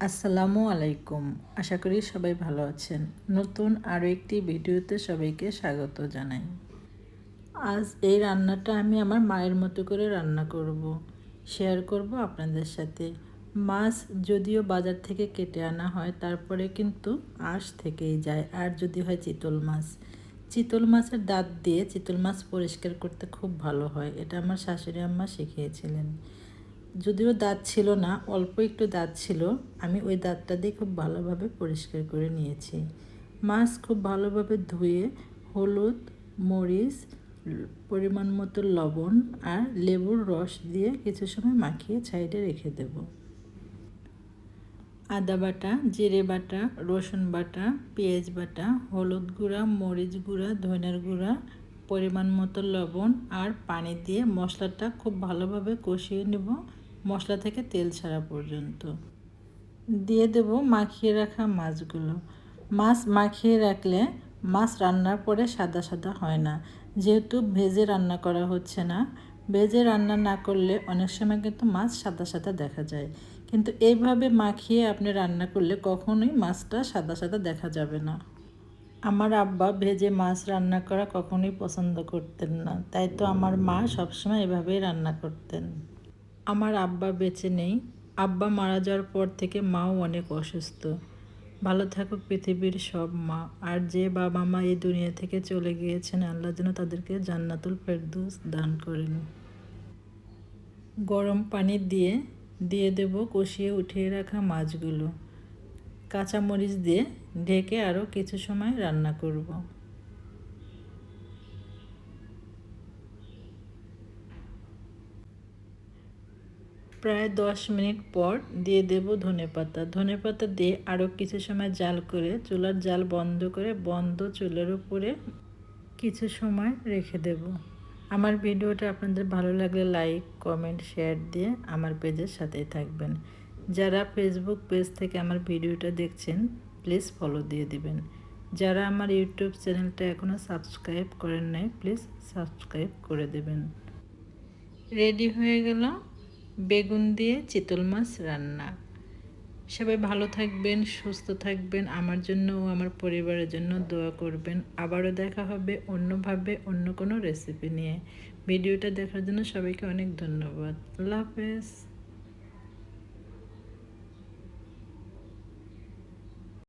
আসসালামু আলাইকুম। আশা করি সবাই ভালো আছেন। নতুন আরও একটি ভিডিওতে সবাইকে স্বাগত জানাই। আজ এই রান্নাটা আমি আমার মায়ের মতো করে রান্না করব। শেয়ার করব আপনাদের সাথে। মাছ যদিও বাজার থেকে কেটে আনা হয়, তারপরে কিন্তু আঁশ থেকেই যায়। আর যদি হয় চিতল মাছ। চিতল মাছের দাঁত দিয়ে চিতল মাছ পরিষ্কার করতে খুব ভালো হয়। এটা আমার শাশুড়ি আম্মা শিখিয়েছিলেন। যদিও দাঁত ছিল না, অল্প একটু দাঁত ছিল, আমি ওই দাঁতটা দিয়ে খুব ভালোভাবে পরিষ্কার করে নিয়েছি। মাছ খুব ভালোভাবে ধুয়ে হলুদ, মরিচ, পরিমাণ মতো লবণ আর লেবুর রস দিয়ে কিছু সময় মাখিয়ে সাইডে রেখে দেব। আদা বাটা, জিরে বাটা, রসুন বাটা, পেঁয়াজ বাটা, হলুদ গুঁড়া, মরিচ গুঁড়া ধনের গুঁড়া, পরিমাণ মতো লবণ আর পানি দিয়ে মশলাটা খুব ভালোভাবে কষিয়ে নেব। মশলা থেকে তেল ছাড়া পর্যন্ত। দিয়ে দেব মাখিয়ে রাখা মাছগুলো। মাছ মাখিয়ে রাখলে মাছ রান্নার পরে সাদা সাদা হয় না। যেহেতু ভেজে রান্না করা হচ্ছে না, ভেজে রান্না না করলে অনেক সময় কিন্তু মাছ সাদা সাদা দেখা যায়। কিন্তু এইভাবে মাখিয়ে আপনি রান্না করলে কখনোই মাছটা সাদা সাদা দেখা যাবে না। আমার আব্বা ভেজে মাছ রান্না করা কখনোই পছন্দ করতেন না। তাই তো আমার মা সবসময় এভাবেই রান্না করতেন। আমার আব্বা বেঁচে নেই। আব্বা মারা যাওয়ার পর থেকে মাও অনেক অসুস্থ। ভালো থাকুক পৃথিবীর সব মা। আর যে বাবা মা এই দুনিয়া থেকে চলে গিয়েছেন, আল্লাহ যেন তাদেরকে জান্নাতুল ফেরদুস দান করেন। গরম পানি দিয়ে দিয়ে দেব কষিয়ে উঠিয়ে রাখা মাছগুলো। কাঁচামরিচ দিয়ে ঢেকে আরও কিছু সময় রান্না করব। প্রায় দশ মিনিট পর দিয়ে দেব ধনে পাতা। ধনে পাতা দিয়ে আরও কিছু সময় জাল করে, চুলার জাল বন্ধ করে, বন্ধ চুলের উপরে কিছু সময় রেখে দেব। আমার ভিডিওটা আপনাদের ভালো লাগলে লাইক, কমেন্ট, শেয়ার দিয়ে আমার পেজের সাথেই থাকবেন। যারা ফেসবুক পেজ থেকে আমার ভিডিওটা দেখছেন, প্লিজ ফলো দিয়ে দিবেন। যারা আমার ইউটিউব চ্যানেলটা এখনও সাবস্ক্রাইব করেন নাই, প্লিজ সাবস্ক্রাইব করে দেবেন। রেডি হয়ে গেল বেগুন দিয়ে চিতল মাছ রান্না। সবাই ভালো থাকবেন, সুস্থ থাকবেন, আমার জন্য ও আমার পরিবারের জন্য দোয়া করবেন। আবারও দেখা হবে অন্যভাবে, অন্য কোনো রেসিপি নিয়ে। ভিডিওটা দেখার জন্য সবাইকে অনেক ধন্যবাদ। আল্লাহ হাফেজ।